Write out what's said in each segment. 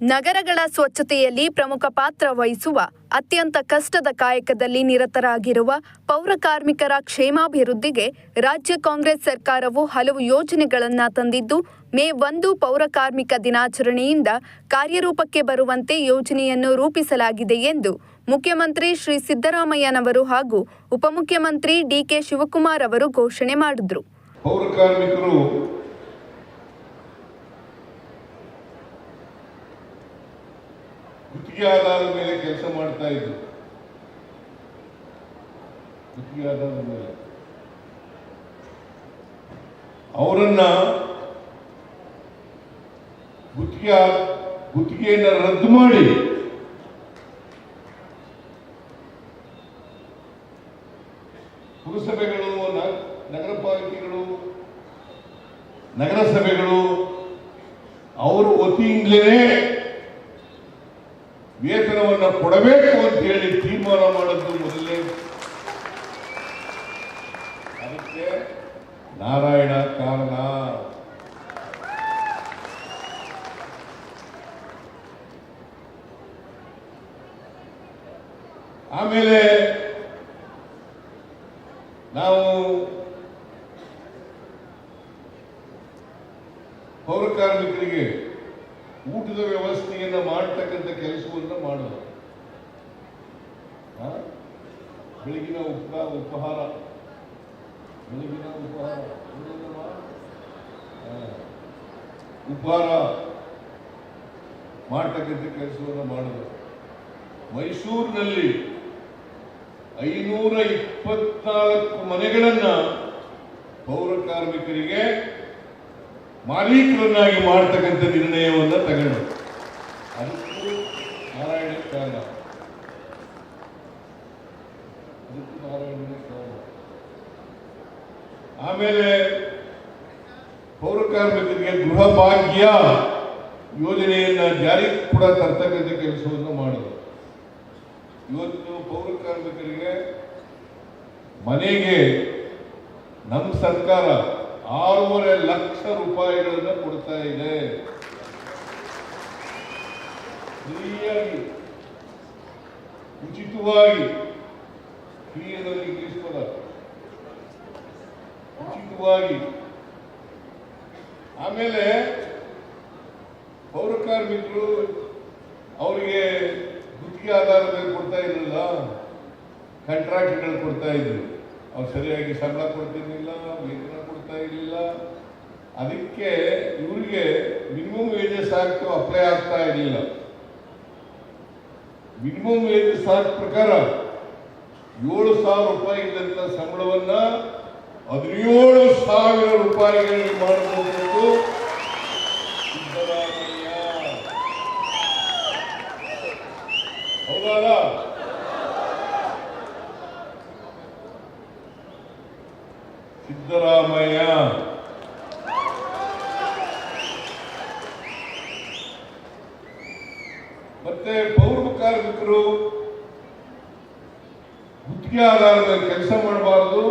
ನಗರಗಳ ಸ್ವಚ್ಛತೆಯಲ್ಲಿ ಪ್ರಮುಖ ಪಾತ್ರ ವಹಿಸುವ ಅತ್ಯಂತ ಕಷ್ಟದ ಕಾಯಕದಲ್ಲಿ ನಿರತರಾಗಿರುವ ಪೌರ ಕಾರ್ಮಿಕರ ಕ್ಷೇಮಾಭಿವೃದ್ಧಿಗೆ ರಾಜ್ಯ ಕಾಂಗ್ರೆಸ್ ಸರ್ಕಾರವು ಹಲವು ಯೋಜನೆಗಳನ್ನು ತಂದಿದ್ದು, ಮೇ ಒಂದು ಪೌರ ಕಾರ್ಮಿಕ ದಿನಾಚರಣೆಯಿಂದ ಕಾರ್ಯರೂಪಕ್ಕೆ ಬರುವಂತೆ ಯೋಜನೆಯನ್ನು ರೂಪಿಸಲಾಗಿದೆ ಎಂದು ಮುಖ್ಯಮಂತ್ರಿ ಶ್ರೀ ಸಿದ್ದರಾಮಯ್ಯನವರು ಹಾಗೂ ಉಪಮುಖ್ಯಮಂತ್ರಿ ಡಿಕೆ ಶಿವಕುಮಾರ್ ಅವರು ಘೋಷಣೆ ಮಾಡಿದ್ರು ಪೌರ ಕಾರ್ಮಿಕರು ಗುತ್ತಿಗೆ ಆಧಾರದ ಮೇಲೆ ಕೆಲಸ ಮಾಡ್ತಾ ಇದ್ರು. ಗುತ್ತಿಗೆ ಆಧಾರದ ಮೇಲೆ. ಅವರನ್ನ ಗುತ್ತಿಗೆ ಗುತ್ತಿಗೆಯನ್ನು ರದ್ದು ಮಾಡಿ. ಪುರಸಭೆಗಳು ನಗರ ಪಾಲಿಕೆಗಳು ನಗರಸಭೆಗಳು, ಅವರು ವತಿಯಿಂದಲೇ ವೇತನವನ್ನು ಕೊಡಬೇಕು ಅಂತ ಹೇಳಿ ತೀರ್ಮಾನ ಮಾಡಿದ್ದು ಮೊದಲೇ. ಅದಕ್ಕೆ ನಾರಾಯಣ ಕಾರಣ. ಆಮೇಲೆ ನಾವು ಪೌರ ಕಾರ್ಮಿಕರಿಗೆ ಊಟದ ವ್ಯವಸ್ಥೆಯನ್ನು ಮಾಡ್ತಕ್ಕಂಥ ಕೆಲಸವನ್ನು ಮಾಡೋದು? ಬೆಳಗಿನ ಉಪ, ಉಪಹಾರ. ಬೆಳಗಿನ ಉಪಹಾರ. ಉಪಹಾರ ಮಾಡ್ತಕ್ಕಂಥ ಕೆಲಸವನ್ನು ಮಾಡೋದು. ಮೈಸೂರಿನಲ್ಲಿ ಐನೂರ ಇಪ್ಪತ್ನಾಲ್ಕು ಮನೆಗಳನ್ನು ಪೌರ ಕಾರ್ಮಿಕರಿಗೆ ಮಾಲೀಕರನ್ನಾಗಿ ಮಾಡ್ತಕ್ಕಂಥ ನಿರ್ಣಯವನ್ನು ತಗೊಂಡು. ಅದಕ್ಕೂ ನಾರಾಯಣ ಕಾರಣ ಅದಕ್ಕೂ ನಾರಾಯಣನೇ ಕಾರಣ ಆಮೇಲೆ ಪೌರ ಕಾರ್ಮಿಕರಿಗೆ ಗೃಹ ಭಾಗ್ಯ ಯೋಜನೆಯನ್ನ ಜಾರಿ ಕೂಡ ತರ್ತಕ್ಕಂಥ ಕೆಲಸವನ್ನು ಮಾಡಿದರು. ಇವತ್ತು ಪೌರ ಕಾರ್ಮಿಕರಿಗೆ ಮನೆಗೆ ನಮ್ಮ ಸರ್ಕಾರ ಆರೂವರೆ ಲಕ್ಷ ರೂಪಾಯಿಗಳನ್ನ ಕೊಡ್ತಾ ಇದೆ. ಫ್ರೀಯಾಗಿ ಉಚಿತವಾಗಿ ಫ್ರೀ ಅನ್ನೋದು ಇಂಗ್ಲಿಷ್ ಪದ ಉಚಿತವಾಗಿ. ಆಮೇಲೆ ಪೌರ ಕಾರ್ಮಿಕರು ಅವರಿಗೆ ಗುತ್ತಿಗೆ ಮೇಲೆ ಕೊಡ್ತಾ ಇರಲಿಲ್ಲ ಕಾಂಟ್ರಾಕ್ಟ್ಗಳು ಕೊಡ್ತಾ ಇದ್ರು. ಅವ್ರು ಸರಿಯಾಗಿ ಸಂಬಳ ಕೊಡ್ತಿರ್ಲಿಲ್ಲ, ವೇತನ ಕೊಡ್ತಾ ಇರಲಿಲ್ಲ. ಅದಕ್ಕೆ ಇವರಿಗೆ ಮಿನಿಮಮ್ ವೇಜಸ್ ಆಕ್ಟ್ ಅಪ್ಲೈ ಆಗ್ತಾ ಇರಲಿಲ್ಲ. ಮಿನಿಮಮ್ ವೇಜಸ್ ಆಕ್ಟ್ ಪ್ರಕಾರ ಏಳು ಸಾವಿರ ರೂಪಾಯಿ ಇದ್ದಂತ ಸಂಬಳವನ್ನ ಹದಿನೇಳು ಸಾವಿರ ರೂಪಾಯಿಗಳಲ್ಲಿ ಮಾಡಬಹುದು ಸಿದ್ದರಾಮಯ್ಯ. ಹೌದಲ್ಲ ಸಿದ್ದರಾಮಯ್ಯ ಮತ್ತೆ ಪೌರ ಕಾರ್ಮಿಕರು ಗುತ್ತಿಗೆ ಆಧಾರದ ಕೆಲಸ ಮಾಡಬಾರದು.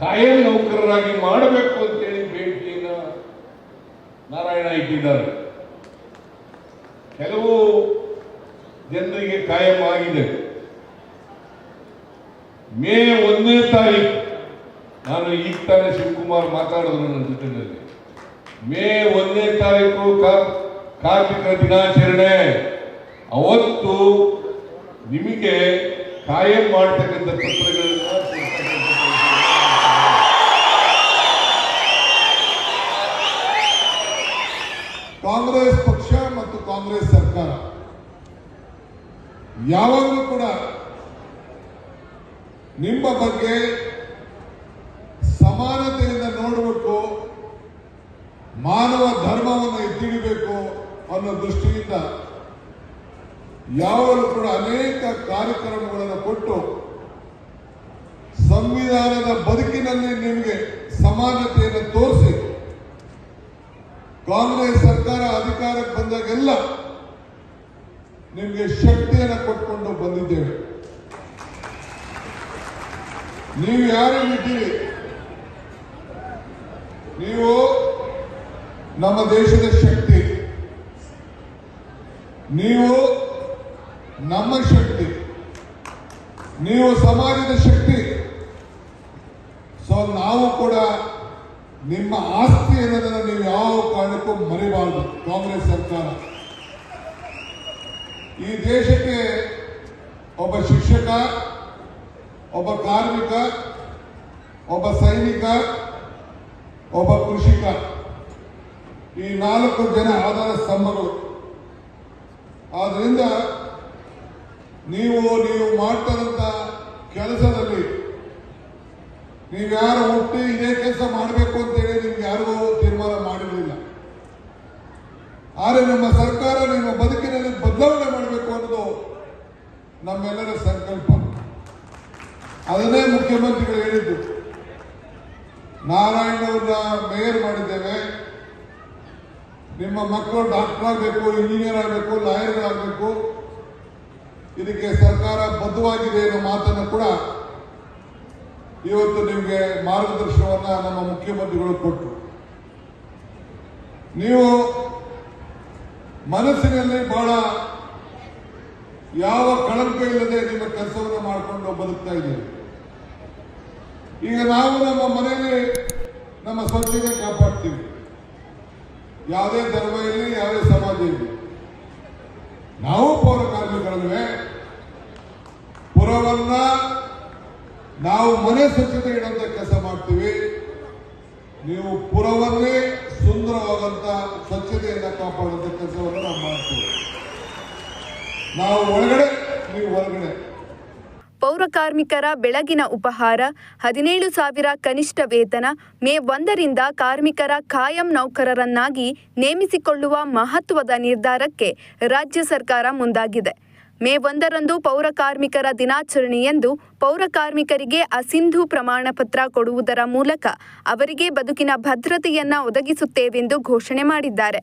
ಕಾಯಂ ನೌಕರರಾಗಿ ಮಾಡಬೇಕು ಅಂತೇಳಿ ಬೇಡಿಕೆಯನ್ನ ನಾರಾಯಣ ಇಟ್ಟಿದ್ದಾರೆ ಕೆಲವು ಜನರಿಗೆ ಕಾಯಂ ಆಗಿದೆ. ಮೇ ಒಂದನೇ ತಾರೀಕು ನಾನು ಈಗ ತಾನೇ ಶಿವಕುಮಾರ್ ಮಾತಾಡಿದ್ರು ನನ್ನ ಜೊತೆಯಲ್ಲಿ. ಮೇ ಒಂದನೇ ತಾರೀಕು ಕಾ- ಕಾರ್ಮಿಕರ ದಿನಾಚರಣೆ. ಅವತ್ತು ನಿಮಗೆ ಕಾಯಂ ಮಾಡ್ತಕ್ಕಂಥ ಪತ್ರಗಳನ್ನ ಕಾಂಗ್ರೆಸ್ ಪಕ್ಷ ಮತ್ತು ಕಾಂಗ್ರೆಸ್ ಸರ್ಕಾರ. ಯಾವಾಗಲೂ ಕೂಡ ನಿಮ್ಮ ಬಗ್ಗೆ ಅನ್ನೋ ದೃಷ್ಟಿಯಿಂದ ಯಾವಾಗಲೂ ಕೂಡ ಅನೇಕ ಕಾರ್ಯಕ್ರಮಗಳನ್ನು ಕೊಟ್ಟು ಸಂವಿಧಾನದ ಬದುಕಿನಲ್ಲಿ ನಿಮಗೆ ಸಮಾನತೆಯನ್ನು ತೋರಿಸಿ ಕಾಂಗ್ರೆಸ್ ಸರ್ಕಾರ ಅಧಿಕಾರಕ್ಕೆ ಬಂದಾಗೆಲ್ಲ ನಿಮಗೆ ಶಕ್ತಿಯನ್ನು ಕೊಟ್ಕೊಂಡು ಬಂದಿದ್ದೇವೆ. ನೀವು ಇದ್ದೀರಿ? ನೀವು ನಮ್ಮ ದೇಶದ ಶಕ್ತಿ. ನೀವು ನಮ್ಮ ಶಕ್ತಿ, ನೀವು ಸಮಾಜದ ಶಕ್ತಿ. ಸೊ ನಾವು ಕೂಡ ನಿಮ್ಮ ಆಸ್ತಿ ಅನ್ನೋದನ್ನು ನೀವು ಯಾವ ಕಾರಣಕ್ಕೂ ಮರಿಬಾರದು, ಕಾಂಗ್ರೆಸ್ ಸರ್ಕಾರ. ಈ ದೇಶಕ್ಕೆ ಒಬ್ಬ ಶಿಕ್ಷಕ, ಒಬ್ಬ ಕಾರ್ಮಿಕ, ಒಬ್ಬ ಸೈನಿಕ, ಒಬ್ಬ ಕೃಷಿಕ. ಈ ನಾಲ್ಕು ಜನ ಆಧಾರ ಸ್ತಂಭಗಳು. ಆದ್ರಿಂದ ನೀವು ನೀವು ಮಾಡ್ತಾರಂತ ಕೆಲಸದಲ್ಲಿ ನೀವ್ಯಾರು ಹುಟ್ಟಿ ಇದೇ ಕೆಲಸ ಮಾಡಬೇಕು ಅಂತೇಳಿ ನಿಮ್ಗೆ ಯಾರಿಗೂ ತೀರ್ಮಾನ ಮಾಡಿರಲಿಲ್ಲ. ಆದರೆ ನಮ್ಮ ಸರ್ಕಾರ ನಿಮ್ಮ ಬದುಕಿನಲ್ಲಿ ಬದಲಾವಣೆ ಮಾಡಬೇಕು ಅನ್ನೋದು ನಮ್ಮೆಲ್ಲರ ಸಂಕಲ್ಪ. ಅದನ್ನೇ ಮುಖ್ಯಮಂತ್ರಿಗಳು ಹೇಳಿದ್ದು. ನಾರಾಯಣ ಅವ್ರನ್ನ ಮೇಯರ್ ಮಾಡಿದ್ದೇವೆ. ನಿಮ್ಮ ಮಕ್ಕಳು ಡಾಕ್ಟರ್ ಆಗಬೇಕು, ಇಂಜಿನಿಯರ್ ಆಗಬೇಕು ಲಾಯರ್ಗಳಾಗಬೇಕು ಇದಕ್ಕೆ ಸರ್ಕಾರ ಬದ್ಧವಾಗಿದೆ ಅನ್ನೋ ಮಾತನ್ನು ಕೂಡ ಇವತ್ತು ನಿಮಗೆ ಮಾರ್ಗದರ್ಶನವನ್ನ ನಮ್ಮ ಮುಖ್ಯಮಂತ್ರಿಗಳು ಕೊಟ್ಟರು ನೀವು ಮನಸ್ಸಿನಲ್ಲಿ ಬಹಳ ಯಾವ ಕಳಂಕ ಇಲ್ಲದೆ ನಿಮ್ಮ ಕೆಲಸವನ್ನು ಮಾಡಿಕೊಂಡು ಬದುಕ್ತಾ ಇದ್ದೀವಿ ಈಗ ನಾವು ನಮ್ಮ ಮನೆಯಲ್ಲಿ ನಮ್ಮ ಸ್ವಚ್ಛತೆ ಕಾಪಾಡ್ತೀವಿ. ಯಾವುದೇ ಧರ್ಮ ಇರಲಿ ಯಾವುದೇ ಸಮಾಜ ಇರಲಿ ನಾವು ಪೌರ ಕಾರ್ಮಿಕರಲ್ವೇ ಪುರವನ್ನ ನಾವು ಮನೆ ಸ್ವಚ್ಛತೆ ಇಡುವಂತ ಕೆಲಸ ಮಾಡ್ತೀವಿ. ನೀವು ಪುರವನ್ನೇ ಸುಂದರವಾದಂತ ಸ್ವಚ್ಛತೆಯಿಂದ ಕಾಪಾಡುವಂತ ಕೆಲಸವನ್ನು ನಾವು ಮಾಡ್ತೀವಿ. ನಾವು ಒಳಗಡೆ, ನೀವು ಹೊರಗಡೆ. ಪೌರ ಕಾರ್ಮಿಕರ ಬೆಳಗಿನ ಉಪಹಾರ, ಹದಿನೇಳು ಸಾವಿರ ಕನಿಷ್ಠ ವೇತನ, ಮೇ ಒಂದರಿಂದ ಕಾರ್ಮಿಕರ ಕಾಯಂ ನೌಕರರನ್ನಾಗಿ ನೇಮಿಸಿಕೊಳ್ಳುವ ಮಹತ್ವದ ನಿರ್ಧಾರಕ್ಕೆ ರಾಜ್ಯ ಸರ್ಕಾರ ಮುಂದಾಗಿದೆ. ಮೇ ಒಂದರಂದು ಪೌರಕಾರ್ಮಿಕರ ದಿನಾಚರಣೆಯಂದು ಪೌರ ಕಾರ್ಮಿಕರಿಗೆ ಅಸಿಂಧು ಪ್ರಮಾಣ ಪತ್ರ ಕೊಡುವುದರ ಮೂಲಕ ಅವರಿಗೆ ಬದುಕಿನ ಭದ್ರತೆಯನ್ನ ಒದಗಿಸುತ್ತೇವೆಂದು ಘೋಷಣೆ ಮಾಡಿದ್ದಾರೆ.